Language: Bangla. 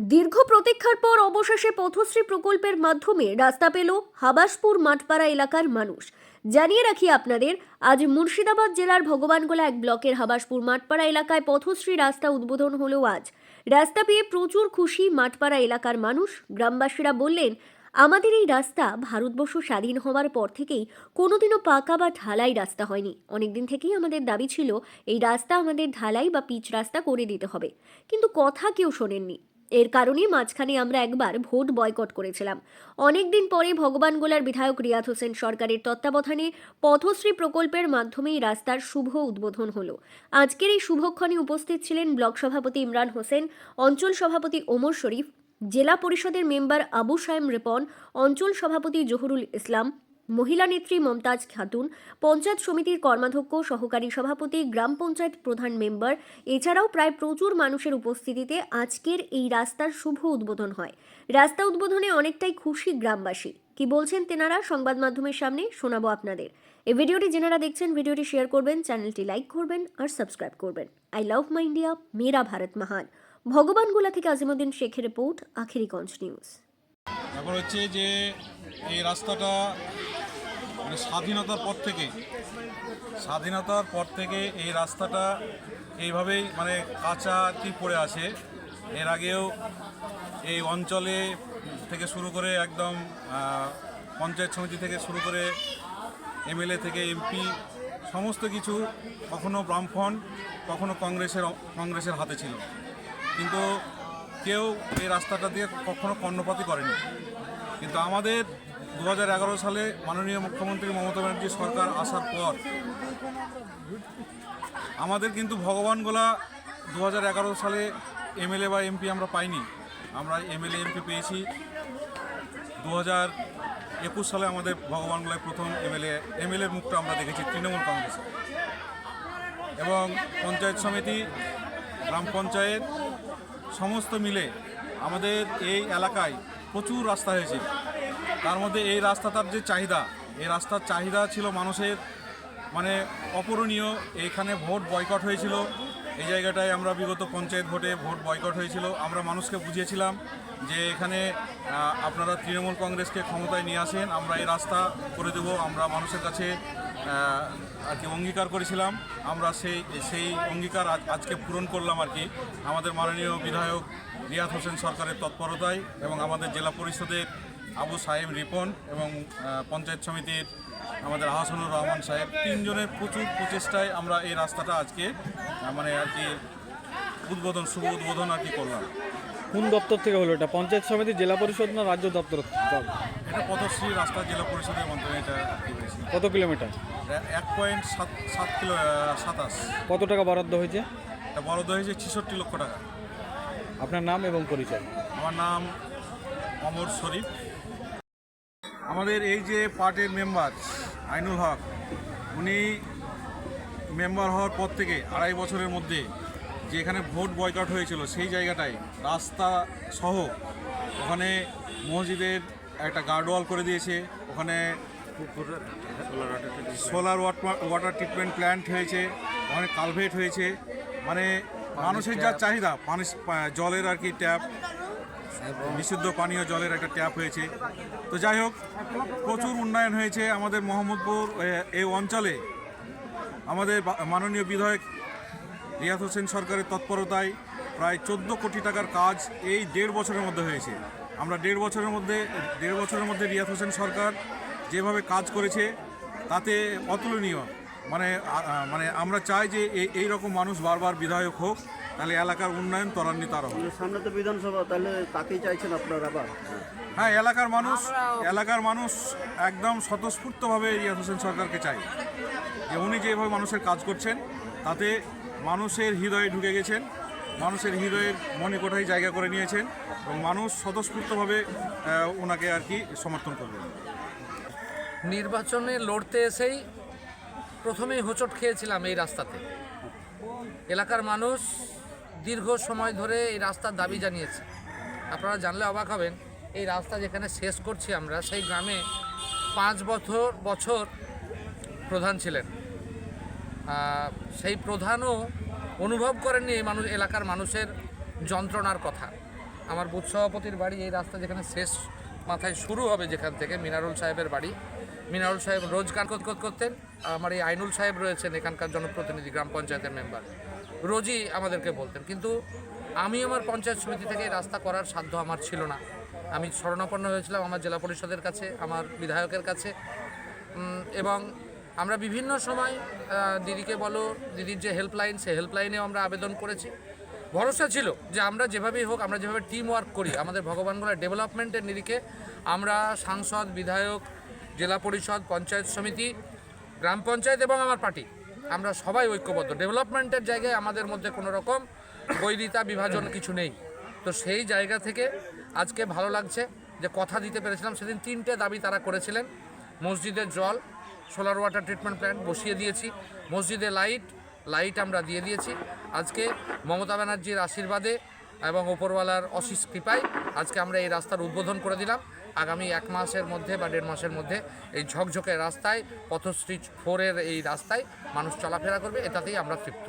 দীর্ঘ প্রতীক্ষার পর অবশেষে পথশ্রী প্রকল্পের মাধ্যমে রাস্তা পেল হাবাসপুর মাঠপাড়া এলাকার মানুষ। জানিয়ে রাখি আপনাদের, আজ মুর্শিদাবাদ জেলার ভগবানগোলা এক ব্লকের হাবাসপুর মাঠপাড়া এলাকায় পথশ্রী রাস্তা উদ্বোধন হলো আজ। রাস্তা পেয়ে প্রচুর খুশি মাঠপাড়া এলাকার মানুষ। গ্রামবাসীরা বললেন, আমাদের এই রাস্তা ভারতবর্ষ স্বাধীন হওয়ার পর থেকেই কোনোদিনও পাকা বা ঢালাই রাস্তা হয়নি। অনেকদিন থেকেই আমাদের দাবি ছিল, এই রাস্তা আমাদের ঢালাই বা পিচ রাস্তা করে দিতে হবে। কিন্তু কথা কেউ শোনেননি। এর কারণেই মাঝখানে আমরা একবার ভোট বয়কট করেছিলাম। অনেকদিন পরে ভগবানগোলার বিধায়ক রিয়াদ হোসেন সরকারের তত্ত্বাবধানে পথশ্রী প্রকল্পের মাধ্যমেই রাস্তার শুভ উদ্বোধন হলো। আজকের এই শুভক্ষণে উপস্থিত ছিলেন ব্লক সভাপতি ইমরান হোসেন, অঞ্চল সভাপতি ওমর শরীফ, জেলা পরিষদের মেম্বার আবু সায়েম রেপন, অঞ্চল সভাপতি জহুরুল ইসলাম মহিলা নেত্রী মমতাজ খাতুন, পঞ্চায়েত সমিতির কর্মাধ্যক্ষ, সহকারী সভাপতি, গ্রাম পঞ্চায়েত প্রধান মেম্বার, এছাড়াও প্রায় প্রচুর মানুষের উপস্থিতিতে আজকের এই রাস্তার শুভ উদ্বোধন হয়। রাস্তা উদ্বোধনে অনেকটাই খুশি গ্রামবাসী। কি বলছেন তেনারা? সংবাদ মাধ্যমের সামনে শোনাবো আপনাদের। এই ভিডিওটি যেনারা দেখছেন, ভিডিওটি শেয়ার করবেন চ্যানেলটি লাইক করবেন আর সাবস্ক্রাইব করবেন। আই লাভ মাই ইন্ডিয়া মেরা ভারত মহান ভগবানগোলা থেকে আজিমুদ্দিন শেখের রিপোর্ট আখেরিগঞ্জ নিউজ ব্যাপার হচ্ছে যে এই রাস্তাটা মানে স্বাধীনতার পর থেকে, স্বাধীনতার পর থেকে এই রাস্তাটা এইভাবেই মানে কাঁচা কি পড়ে আছে। এর আগেও এই অঞ্চলে থেকে শুরু করে একদম পঞ্চায়েত সমিতি থেকে শুরু করে এমএলএ থেকে এমপি, সমস্ত কিছু কখনো বামফ্রন্ট কখনো কংগ্রেসের কংগ্রেসের হাতে ছিল। কিন্তু কেউ এই রাস্তাটা দিয়ে কখনো কর্ণপাতি করেনি। কিন্তু আমাদের দু হাজার এগারো সালে মাননীয় মুখ্যমন্ত্রী মমতা ব্যানার্জি সরকার আসার পর, আমাদের কিন্তু ভগবানগোলা দু হাজার এগারো সালে এমএলএ বা এমপি আমরা পাইনি। আমরা এমএলএ, এমপি পেয়েছি। দু একুশ সালে আমাদের ভগবানগোলায় প্রথম এমএলএ এমএলএর মুখটা আমরা দেখেছি তৃণমূল কংগ্রেসে। এবং পঞ্চায়েত সমিতি, গ্রাম পঞ্চায়েত, সমস্ত মিলে আমাদের এই এলাকায় প্রচুর রাস্তা হয়েছে। তার মধ্যে এই রাস্তাটার যে চাহিদা, এই রাস্তার চাহিদা ছিল মানুষের মানে অপূরণীয়। এইখানে ভোট বয়কট হয়েছিল। এই জায়গাটায় আমরা বিগত পঞ্চায়েত ভোটে ভোট বয়কট হয়েছিল। আমরা মানুষকে বুঝিয়েছিলাম যে এখানে আপনারা তৃণমূল কংগ্রেসকে ক্ষমতায় নিয়ে আসেন, আমরা এই রাস্তা করে দেব। আমরা মানুষের কাছে আর কি অঙ্গীকার করেছিলাম। আমরা সেই সেই অঙ্গীকার আজ- আজকে পূরণ করলাম আর কি। আমাদের মাননীয় বিধায়ক রিয়াদ হোসেন সরকারের তৎপরতায় এবং আমাদের জেলা পরিষদের আবু সাহেব রিপন এবং পঞ্চায়েত সমিতির আমাদের আহসানুর রহমান সাহেব তিনজনের প্রচুর প্রচেষ্টায় আমরা এই রাস্তাটা আজকে মানে আর কি উদ্বোধন শুভ উদ্বোধন আর কি করলাম। কোন দপ্তর থেকে হলো এটা? পঞ্চায়েত সমিতি জেলা পরিষদ না রাজ্য দপ্তর? এটা পথশ্রী রাস্তা জেলা পরিষদের মাধ্যমে এটা কত কিলোমিটার? এক পয়েন্ট সাত সাত কিলো সাতাশ। কত টাকা বরাদ্দ হয়েছে? এটা বরাদ্দ হয়েছে ছেষট্টি লক্ষ টাকা। আপনার নাম এবং পরিচয়। আমার নাম অমর শরীফ। আমাদের এই যে পার্টির মেম্বার, আইনুল হক, উনি মেম্বার হওয়ার পর থেকে আড়াই বছরের মধ্যে যে এখানে ভোট বয়কট হয়েছিল সেই জায়গাটায় রাস্তা সহ ওখানে মসজিদের একটা গার্ডওয়াল করে দিয়েছে। ওখানে সোলার ওয়াটার ট্রিটমেন্ট প্ল্যান্ট হয়েছে, ওখানে কালভেট হয়েছে। মানে মানুষের যা চাহিদা পা- জলের আর কি ট্যাপ বিশুদ্ধ পানীয় জলের একটা ট্যাপ হয়েছে। তো যাই হোক, প্রচুর উন্নয়ন হয়েছে আমাদের মোহাম্মদপুর এই অঞ্চলে। আমাদের মাননীয় বিধায়ক রিয়াদ হোসেন সরকারের তৎপরতায় প্রায় চোদ্দ কোটি টাকার কাজ এই দেড় বছরের মধ্যে হয়েছে। আমরা দেড় বছরের মধ্যে, দেড় বছরের মধ্যে রিয়াদ হোসেন সরকার যেভাবে কাজ করেছে, তাতে অতুলনীয়। মানে মানে আমরা চাই যে এই রকম মানুষ বারবার বিধায়ক হোক তাহলে এলাকার উন্নয়ন ত্বরান্বিত আরও হবে। সামনে তো বিধানসভা তাহলে তাকেই চাইছেন আপনারা আবার? হ্যাঁ এলাকার মানুষ এলাকার মানুষ একদম স্বতঃস্ফূর্তভাবে রিয়াদ হোসেন সরকারকে চাই। যে উনি যেভাবে মানুষের কাজ করছেন তাতে মানুষের হৃদয়ে ঢুকে গেছেন মানুষের হৃদয়ের মণিকোঠায় জায়গা করে নিয়েছেন এবং মানুষ স্বতঃস্ফূর্তভাবে ওনাকে আর কি সমর্থন করবেন। নির্বাচনে লড়তে এসেই প্রথমেই হোঁচট খেয়েছিলাম এই রাস্তাতে। এলাকার মানুষ দীর্ঘ সময় ধরে এই রাস্তার দাবি জানিয়েছে। আপনারা জানলে অবাক হবেন, এই রাস্তা যেখানে শেষ করছি আমরা, সেই গ্রামে পাঁচ বছর বছর প্রধান ছিলেন। সেই প্রধানও অনুভব করেননি এই মানুষ, এলাকার মানুষের যন্ত্রণার কথা। আমার বুথ সভাপতির বাড়ি এই রাস্তা যেখানে শেষ মাথায় শুরু হবে যেখান থেকে মিনারুল সাহেবের বাড়ি। মিনারুল সাহেব রোজ গান করতে করতে করতেন আমার এই আইনুল সাহেব রয়েছেন এখানকার জনপ্রতিনিধি, গ্রাম পঞ্চায়েতের মেম্বার। রোজই আমাদেরকে বলতেন। কিন্তু আমি আমার পঞ্চায়েত সমিতি থেকে রাস্তা করার সাধ্য আমার ছিল না। আমি শরণাপন্ন হয়েছিলাম আমার জেলা পরিষদের কাছে, আমার বিধায়কের কাছে। এবং আমরা বিভিন্ন সময় দিদিকে বলো, দিদির যে হেল্পলাইন সেই হেল্পলাইনেও আমরা আবেদন করেছি। ভরসা ছিল যে আমরা যেভাবেই হোক, আমরা যেভাবে টিম ওয়ার্ক করি, আমাদের ভগবানগোলা ডেভেলপমেন্টের নিরিখে আমরা সাংসদ, বিধায়ক, জেলা পরিষদ, পঞ্চায়েত সমিতি, গ্রাম পঞ্চায়েত এবং আমার পার্টি আমরা সবাই ঐক্যবদ্ধ। ডেভেলপমেন্টের জায়গায় আমাদের মধ্যে কোনো রকম বৈরিতা, বিভাজন কিছু নেই। তো সেই জায়গা থেকে আজকে ভালো লাগছে যে কথা দিতে পেরেছিলাম। সেদিন তিনটে দাবি তারা করেছিলেন। মসজিদের জল সোলার ওয়াটার ট্রিটমেন্ট প্ল্যান্ট বসিয়ে দিয়েছি। মসজিদে লাইট লাইট আমরা দিয়ে দিয়েছি। আজকে মমতা ব্যানার্জির আশীর্বাদে এবং ওপরওয়ালার অশিস কৃপায় আজকে আমরা এই রাস্তার উদ্বোধন করে দিলাম। আগামী এক মাসের মধ্যে বা দেড় মাসের মধ্যে এই ঝকঝকে রাস্তায় পথশ্রী ফোরের এই রাস্তায় মানুষ চলাফেরা করবে, এটাতেই আমরা তৃপ্ত।